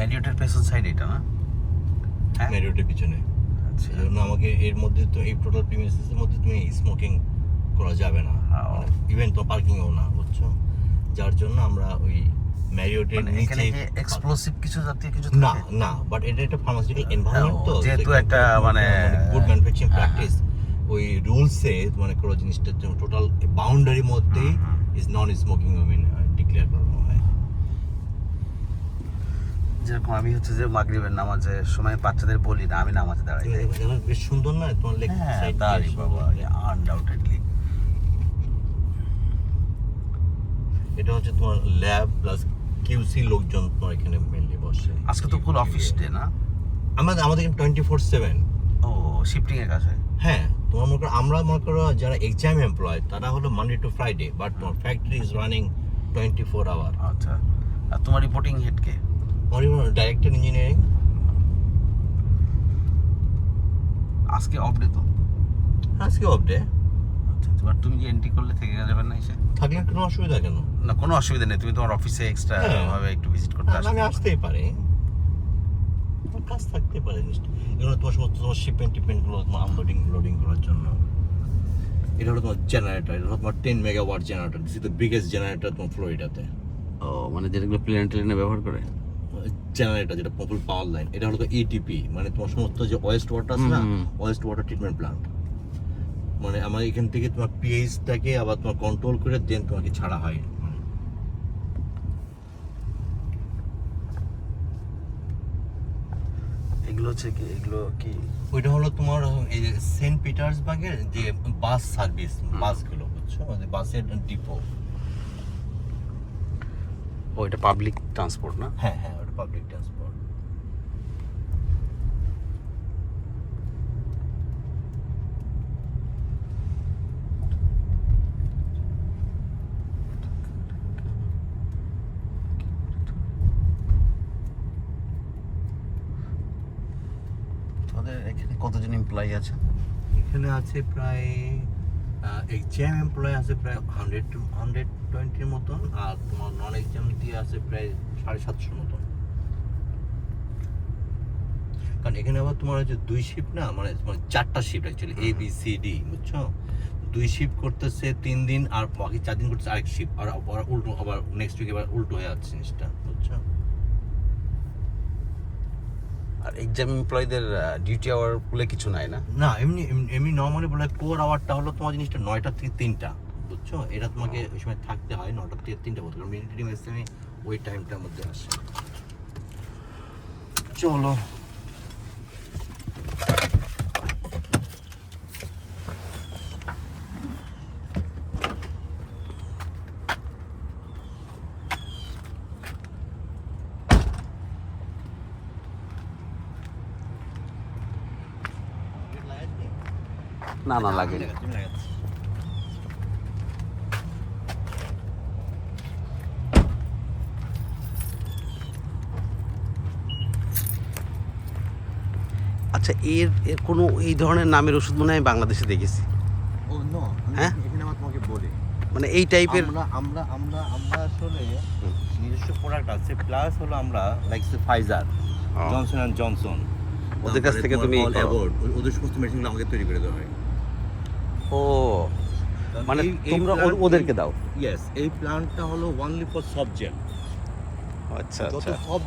ম্যারিওটের পেছন সাইড এটা না? হ্যাঁ? ম্যারিওটের পিছনে। আচ্ছা। জন্য আমাকে এর মধ্যে তো এই টোটাল প্রিমিসেসের মধ্যে তুমি স্মোকিং করা যাবে না। ইভেন তো পার্কিংও না বুঝছ? যার জন্য আমরা ওই ম্যারিওটের মানে নিচে এক্সপ্লোসিভ কিছু জাতীয় কিছু না না বাট এটা একটা ফার্মাসিউটিক্যাল এনভায়রনমেন্ট তো যেহেতু একটা মানে- গুড ম্যানুফ্যাকচারিং হ্যাঁ, প্র্যাকটিস ওই রুলসে মনে করো জিনিসটা টোটাল বাউন্ডারির মধ্যেই is non smoking mean declare করানো হয়। যেরকম আমি হচ্ছে যে মাগরিবের নামাজের সময় বাচ্চাদের বলি না আমি নামাজে দাঁড়াই বেশ সুন্দর না তোমার লেগ হ্যাঁ সাইড দাঁড়ি বাবা আনডাউটেডলি এটা হচ্ছে তোমার ল্যাব প্লাস কিউসি লোকজন তোমার এখানে মেনলি বসে। আজকে তো ফুল অফিস ডে না? আমাদের আমাদের টোয়েন্টি ফোর সেভেন ও শিফটিং এর কাছে? হ্যাঁ তোমার মনে করো আমরা মনে করো যারা এক্সাম এমপ্লয় তারা হলো মানডে টু ফ্রাইডে বাট তোমার factory is running twenty four hour আচ্ছা আর তোমার রিপোর্টিং হেড কে? ডাইরেক্টর ইঞ্জিনিয়ারিং আজকে অফ ডে তো। আজকে অফ ডে আচ্ছা এবার তুমি কি এন্ট্রি করলে থেকে যাবেন না এসে? থাকলে কোনো অসুবিধা কেন? না কোনো অসুবিধা নেই তুমি তোমার অফিসে এক্সট্রা হ্যাঁ। ভাবে একটু ভিজিট করতে না, আসতে আমি। আসতেই পারি। কাজ থাকতে পারে এগুলো তোমার সমস্ত তোমার শিপমেন্ট টিপমেন্টগুলো তোমার আনলোডিং লোডিং করার জন্য। এটা হলো তোমার জেনারেটর এটা হলো তোমার ten megawatt generator this is the biggest generator তোমার ফ্লোরিডাতে ও মানে যেগুলো প্লেন ট্রেনে ব্যবহার করে? জেনারেটর যেটা পপুল পাওয়ার লাইন এটা হলো এটিপি মানে তোমার সমস্ত যে ওয়েস্ট ওয়াটার আছে না। ওয়েস্ট ওয়াটার ট্রিটমেন্ট প্লান্ট মানে আমার এখান থেকে তোমার পিএইচটাকে আবার তোমার কন্ট্রোল করে দেন তোমাকে ছাড়া হয়। মানে এগুলো হচ্ছে কি এগুলো কি? ওইটা হলো তোমার এই যে সেন্ট পিটার্সবার্গের যে বাস সার্ভিস বাসগুলো বুঝছ? মানে বাসের ডিপো ও এটা পাবলিক ট্রান্সপোর্ট না? হ্যাঁ হ্যাঁ ওটা পাবলিক ট্রান্সপোর্ট এখানে কতজন এমপ্লয়ি আছে? এখানে আছে প্রায় এক্সাম এমপ্লয় আছে প্রায় হান্ড্রেড টু হান্ড্রেড টোয়েন্টির মতন, আর তোমার নন এক্সাম দিয়ে আছে প্রায় সাড়ে সাতশোর মতন। কারণ এখানে আবার তোমার হচ্ছে দুই শিফট না মানে তোমার চারটা shift actually A B C D বুঝছ? দুই শিফট করতেছে তিন দিন, আর বাকি চার দিন করতেছে আরেক শিফট আর উল্টো, আবার নেক্সট উইক এবার উল্টো হয়ে যাচ্ছে জিনিসটা, বুঝছ? আর এক্সাম এমপ্লয়ীদের ডিউটি আওয়ার বলে কিছু নাই না? না এমনি এমনি- নর্মালি বলে কোর আওয়ারটা হলো তোমার জিনিসটা নয়টা থেকে তিনটা বুঝছ? এটা তোমাকে ওই সময় থাকতে হয় নটা থেকে তিনটা বলতে মিলিটারি মেসে ওই টাইমটার মধ্যে আসে। চলো। না না লাগে আচ্ছা এর এর কোনো এই ধরনের নামের ওষুধ মনে হয় বাংলাদেশে দেখেছি। হ্যাঁ? মানে এই টাইপের আমরা আমরা আমরা আসলে নিজস্ব প্রোডাক্ট আছে প্লাস হলো আমরা like Pfizer Johnson and Johnson ওদের কাছ থেকে তুমি। ওদের সমস্ত মেশিনগুলো আমাকে তৈরি করে দেওয়া হয়। মানে তোমরা ওদেরকে দাও। ইয়েস এই প্ল্যান্টটা হলো ওনলি ফর সবজেক্ট আচ্ছা আচ্ছা। সব